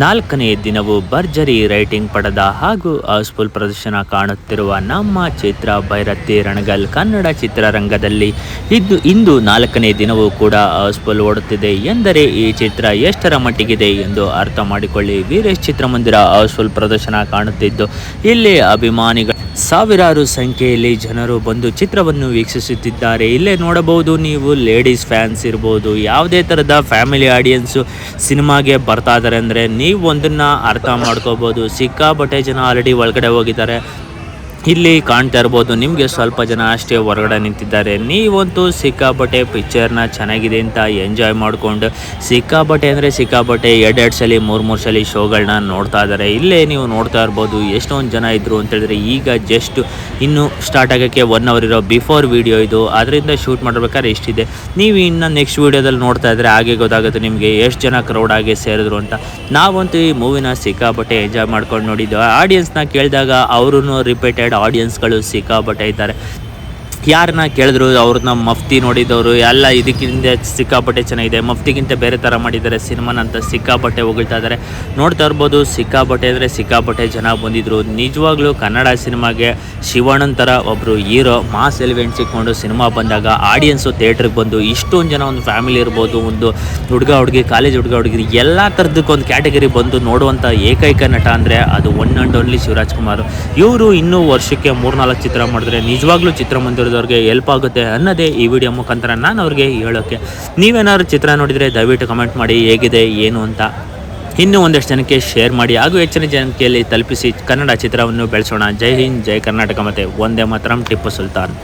ನಾಲ್ಕನೇ ದಿನವೂ ಭರ್ಜರಿ ರೈಟಿಂಗ್ ಪಡೆದ ಹಾಗೂ ಹೌಸ್ಫುಲ್ ಪ್ರದರ್ಶನ ಕಾಣುತ್ತಿರುವ ನಮ್ಮ ಚಿತ್ರ ಭೈರತಿ ರಣಗಲ್ ಕನ್ನಡ ಚಿತ್ರರಂಗದಲ್ಲಿ ಇದ್ದು ಇಂದು ನಾಲ್ಕನೇ ದಿನವೂ ಕೂಡ ಹೌಸ್ಫುಲ್ ಓಡುತ್ತಿದೆ ಎಂದರೆ ಈ ಚಿತ್ರ ಎಷ್ಟರ ಮಟ್ಟಿಗಿದೆ ಎಂದು ಅರ್ಥ ಮಾಡಿಕೊಳ್ಳಿ. ವೀರೇಶ್ ಚಿತ್ರಮಂದಿರ ಹೌಸ್ಫುಲ್ ಪ್ರದರ್ಶನ ಕಾಣುತ್ತಿದ್ದು, ಇಲ್ಲಿ ಅಭಿಮಾನಿಗಳು ಸಾವಿರಾರು ಸಂಖ್ಯೆಯಲ್ಲಿ ಜನರು ಬಂದು ಚಿತ್ರವನ್ನು ವೀಕ್ಷಿಸುತ್ತಿದ್ದಾರೆ. ಇಲ್ಲೇ ನೋಡಬಹುದು ನೀವು ಲೇಡೀಸ್ ಫ್ಯಾನ್ಸ್ ಇರ್ಬೋದು, ಯಾವುದೇ ಥರದ ಫ್ಯಾಮಿಲಿ ಆಡಿಯನ್ಸು ಸಿನಿಮಾಗೆ ಬರ್ತಾ ಇದ್ದಾರೆ ಅಂದರೆ ನೀವು ಒಂದನ್ನು ಅರ್ಥ ಮಾಡ್ಕೋಬೋದು. ಸಿಕ್ಕಾಪಟ್ಟೆ ಜನ ಆಲ್ರೆಡಿ ಒಳಗಡೆ ಹೋಗಿದ್ದಾರೆ. ಇಲ್ಲಿ ಕಾಣ್ತಾ ಇರ್ಬೋದು, ನಿಮಗೆ ಸ್ವಲ್ಪ ಜನ ಅಷ್ಟೇ ಹೊರಗಡೆ ನಿಂತಿದ್ದಾರೆ. ನೀವಂತೂ ಸಿಕ್ಕಾಪಟ್ಟೆ ಪಿಕ್ಚರ್ನ ಚೆನ್ನಾಗಿದೆ ಅಂತ ಎಂಜಾಯ್ ಮಾಡಿಕೊಂಡು, ಸಿಕ್ಕಾಪಟ್ಟೆ ಅಂದರೆ ಸಿಕ್ಕಾಪಟ್ಟೆ ಎರಡೆರಡು ಸಲ, ಮೂರು ಮೂರು ಸಲ ಶೋಗಳನ್ನ ನೋಡ್ತಾ ಇದ್ದಾರೆ. ಇಲ್ಲೇ ನೀವು ನೋಡ್ತಾ ಇರ್ಬೋದು, ಎಷ್ಟೊಂದು ಜನ ಇದ್ದರು ಅಂತ ಹೇಳಿದ್ರೆ ಈಗ ಜಸ್ಟ್ ಇನ್ನು ಸ್ಟಾರ್ಟ್ ಆಗೋಕ್ಕೆ ಒನ್ ಅವರ್ ಇರೋ ಬಿಫೋರ್ ವಿಡಿಯೋ ಇದು. ಅದರಿಂದ ಶೂಟ್ ಮಾಡಬೇಕಾದ್ರೆ ಇಷ್ಟಿದೆ. ನೀವು ಇನ್ನು ನೆಕ್ಸ್ಟ್ ವೀಡಿಯೋದಲ್ಲಿ ನೋಡ್ತಾ ಇದ್ದರೆ ಹಾಗೆ ಗೊತ್ತಾಗುತ್ತೆ ನಿಮಗೆ ಎಷ್ಟು ಜನ ಕ್ರೌಡ್ ಆಗಿ ಸೇರಿದ್ರು ಅಂತ. ನಾವಂತೂ ಈ ಮೂವಿನ ಸಿಕ್ಕಾಪಟ್ಟೆ ಎಂಜಾಯ್ ಮಾಡ್ಕೊಂಡು ನೋಡಿದ್ದು. ಆಡಿಯನ್ಸ್ನ ಕೇಳಿದಾಗ ಅವರು ರಿಪೀಟೆಡ್ ಆಡಿಯನ್ಸ್ಗಳು ಸಿಕ್ಕಾಪಟ್ಟೆ ಇದ್ದಾರೆ. ಯಾರನ್ನ ಕೇಳಿದ್ರು, ಅವ್ರನ್ನ ಮಫ್ತಿ ನೋಡಿದವರು, ಎಲ್ಲ ಇದಕ್ಕಿಂತ ಸಿಕ್ಕಾಪಟ್ಟೆ ಚೆನ್ನಾಗಿದೆ. ಮಫ್ತಿಗಿಂತ ಬೇರೆ ಥರ ಮಾಡಿದ್ದಾರೆ ಸಿನಿಮಾನ ಅಂತ ಸಿಕ್ಕಾಪಟ್ಟೆ ಹೊಗಳ್ತಾ ಇದ್ದಾರೆ ನೋಡ್ತಾ ಇರ್ಬೋದು, ಸಿಕ್ಕಾಪಟ್ಟೆ ಅಂದರೆ ಸಿಕ್ಕಾಪಟ್ಟೆ ಜನ ಬಂದಿದ್ರು. ನಿಜವಾಗ್ಲೂ ಕನ್ನಡ ಸಿನಿಮಾಗೆ ಶಿವಣ್ಣನ ಥರ ಒಬ್ಬರು ಹೀರೋ, ಮಾಸ್ ಎಲಿವೆಂಟ್ ಸಿಕ್ಕೊಂಡು ಸಿನಿಮಾ ಬಂದಾಗ ಆಡಿಯನ್ಸು ಥಿಯೇಟ್ರಿಗೆ ಬಂದು ಇಷ್ಟೊಂದು ಜನ ಒಂದು ಫ್ಯಾಮಿಲಿ ಇರ್ಬೋದು, ಒಂದು ಹುಡುಗ, ಹುಡುಗಿ ಕಾಲೇಜ್ ಹುಡುಗ ಹುಡುಗಿ ಎಲ್ಲ ಥರದಕ್ಕೊಂದು ಕ್ಯಾಟಗರಿ ಬಂದು ನೋಡುವಂಥ ಏಕೈಕ ನಟ ಅಂದರೆ ಅದು one and only Shivraj Kumar. ಇವರು ಇನ್ನೂ ವರ್ಷಕ್ಕೆ ಮೂರ್ನಾಲ್ಕು ಚಿತ್ರ ಮಾಡಿದ್ರೆ ನಿಜವಾಗ್ಲೂ ಚಿತ್ರಮಂದಿರದವ್ರಿಗೆ ಹೆಲ್ಪ್ ಆಗುತ್ತೆ ಅನ್ನೋದೇ ಈ ವಿಡಿಯೋ ಮುಖಾಂತರ ನಾನು ಅವ್ರಿಗೆ ಹೇಳೋಕ್ಕೆ ನೀವೇನಾದ್ರು ಚಿತ್ರ ನೋಡಿದರೆ ದಯವಿಟ್ಟು ಕಮೆಂಟ್ ಮಾಡಿ ಹೇಗಿದೆ, ಏನು ಅಂತ. ಇನ್ನೂ ಒಂದಷ್ಟು ಜನಕ್ಕೆ ಶೇರ್ ಮಾಡಿ, ಹಾಗೂ ಹೆಚ್ಚಿನ ಜನಕೆಯಲ್ಲಿ ತಲುಪಿಸಿ ಕನ್ನಡ ಚಿತ್ರವನ್ನು ಬೆಳೆಸೋಣ. ಜೈ ಹಿಂದ್, ಜೈ ಕರ್ನಾಟಕ ಮತ್ತು ಒಂದೇ ಮಾತ್ರ ಟಿಪ್ಪು ಸುಲ್ತಾನ್.